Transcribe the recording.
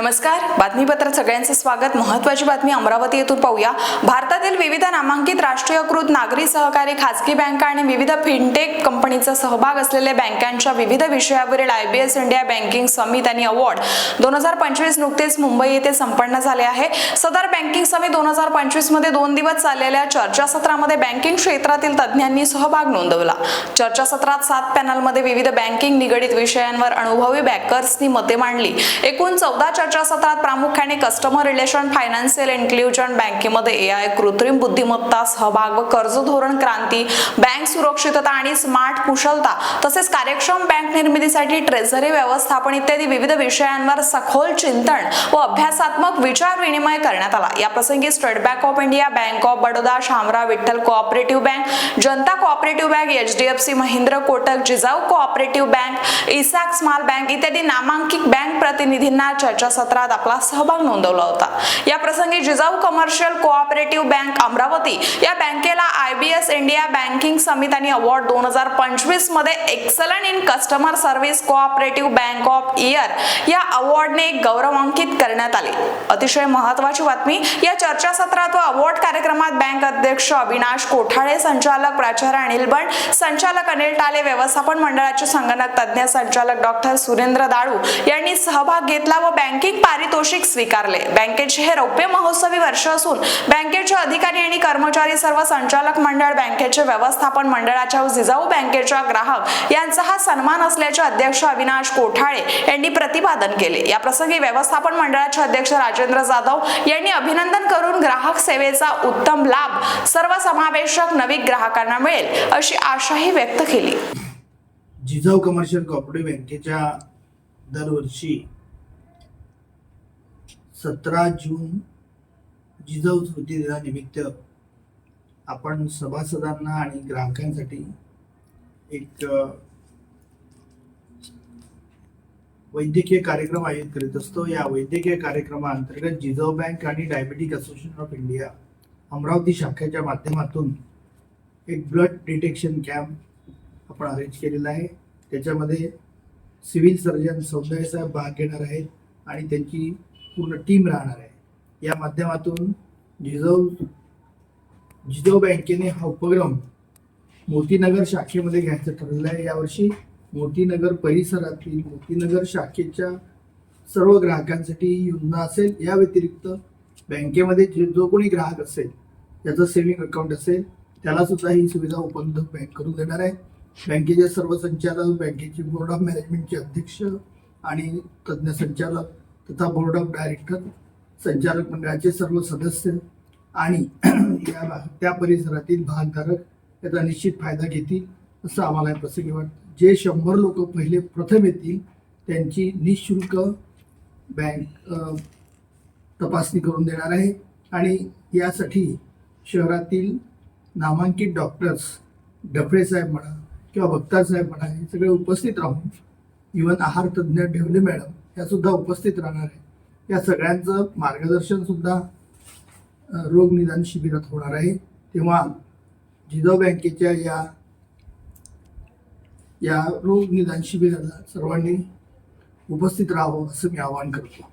नमस्कार बातमीपत्रात सगळ्यांचं स्वागत. महत्वाची बातमी अमरावती येथून पाहूया. भारतातील विविध नामांकित राष्ट्रीयकृत नागरी सहकारी खाजगी बँका आणि विविध फिनटेक कंपनीचा सहभाग असलेल्या बँकांच्या विविध विषयावरील I BS India banking summit आणि अवॉर्ड दोन हजार पंचवीस नुकतेच मुंबई येथे संपन्न झाले आहे. सदर बँकिंग समित दोन हजार पंचवीसमध्ये दोन दिवस चाललेल्या चर्चासत्रामध्ये बँकिंग क्षेत्रातील तज्ज्ञांनी सहभाग नोंदवला. चर्चासत्रात सात पॅनलमध्ये विविध बँकिंग निगडित विषयांवर अनुभवी बँकर्सनी मते मांडली. एकूण चौदा चर्चासत्रात प्रामुख्याने कस्टमर रिलेशन फायनान्शियल इन्क्ल्युजन बँकेमध्ये ए आय कृत्रिम बुद्धिमत्ता सहभाग व कर्ज धोरण क्रांती बँक सुरक्षितता आणि स्मार्ट कुशलता तसेच कार्यक्षम बँक निर्मितीसाठी ट्रेझरी व्यवस्थापन इत्यादी विविध विषयांवर सखोल चिंतन व अभ्यासात्मक विचार विनिमय करण्यात आला. या प्रसंगी state bank of India bank of Baroda Shamra Vitthal cooperative bank Janata cooperative bank HDFC Mahindra Kotak Jijau cooperative bank Isaac small bank इत्यादी नामांकित बँक प्रतिनिधींना सत्रात आपला सहभाग नोंदवला होता. या प्रसंगी Jijau commercial cooperative bank Amravati या बँकेला आयबीएस इंडिया बँकिंग समितीने अवॉर्ड दोन हजार पंचवीसमध्ये excellent in customer service cooperative bank of year या अवॉर्डने गौरवांकित करण्यात आले. अतिशय महत्वाची बातमी या चर्चासत्रात व अवॉर्ड कार्यक्रमात बँक अध्यक्ष अविनाश कोठाळे संचालक प्राचार्य अनिल बंड संचालक अनिल टाले व्यवस्थापन मंडळाचे संगणक तज्ज्ञ संचालक डॉक्टर सुरेंद्र दाळू यांनी सहभाग घेतला व बँकिंग पारितोषिक स्वीकारले. बँकेचे हे रौप्य महोत्सवी वर्ष असून बँकेचे अधिकारी आणि कर्मचारी सर्व संचालक मंडळ बँकेचे व्यवस्थापन मंडळाच्या जिजाऊ बँकेच्या ग्राहक यांचा हा सन्मान असल्याचे अध्यक्ष अविनाश कोठाळे यांनी प्रतिपादन केले. या प्रसंगी व्यवस्थापन मंडळाचे अध्यक्ष राजेंद्र जाधव यांनी अभिनंदन करून ग्राहक सेवेचा उत्तम लाभ सर्वसमावेशक नवीन ग्राहकांना मिळेल अशी आशाही व्यक्त केली. जिजाऊ कमर्शियल कोऑपरेटिव्ह बँकेच्या दरवर्षी सतरा जून जिजाऊ स्मृती दिनानिमित्त आपण सभासदांना आणि ग्राहकांसाठी एक वैद्यकीय कार्यक्रम आयोजित करीत असतो. या वैद्यकीय कार्यक्रमाअंतर्गत जिजाऊ बँक आणि diabetic association of India Amravati शाखेच्या माध्यमातून एक ब्लड डिटेक्शन कॅम्प आपण अरेंज केलेला आहे. त्याच्यामध्ये सिव्हिल सर्जन सौंदर्यसाहेब भाग घेणार आहेत आणि त्यांची पूर्ण टीम राहणार आहे. या माध्यमातून जिजाऊ जिजाऊ बँकेने हा उपक्रम मोतीनगर शाखेमध्ये घ्यायचं ठरलेलं आहे. यावर्षी मोतीनगर परिसरातील मोतीनगर शाखेच्या सर्व ग्राहकांसाठी ही योजना असेल. या व्यतिरिक्त बँकेमध्ये जे जो कोणी ग्राहक असेल त्याचं सेव्हिंग अकाउंट असेल त्याला सुद्धा ही सुविधा उपलब्ध बँक करून देणार आहे. बँकेचे सर्व संचालक बँकेचे बोर्ड ऑफ मॅनेजमेंटचे अध्यक्ष आणि तज्ज्ञ संचालक तथा बोर्ड ऑफ डायरेक्टर संचालक मंडळाचे सर्व सदस्य आणि या त्या परिसरातील भागधारक याचा निश्चित फायदा घेतील असं आम्हाला प्रसंगी वाटतं. जे शंभर लोक पहिले प्रथम येतील त्यांची निशुल्क बँक तपासणी करून देणार आहे. आणि यासाठी शहरातील नामांकित डॉक्टर्स डफळे साहेब म्हणा किंवा भक्तासाहेब म्हणा हे सगळे उपस्थित राहून इवन आहार तज्ज्ञ ढेवले मॅडम या सुद्धा उपस्थित राहणार आहे या सगळ्यांचं मार्गदर्शन सुद्धा रोगनिदान रोग निदान शिबिरात होणार आहे. तेव्हा जिजाऊ बँकेच्या या या रोगनिदान शिबिराला सर्वांनी उपस्थित राहावं असं मी आवाहन करतो.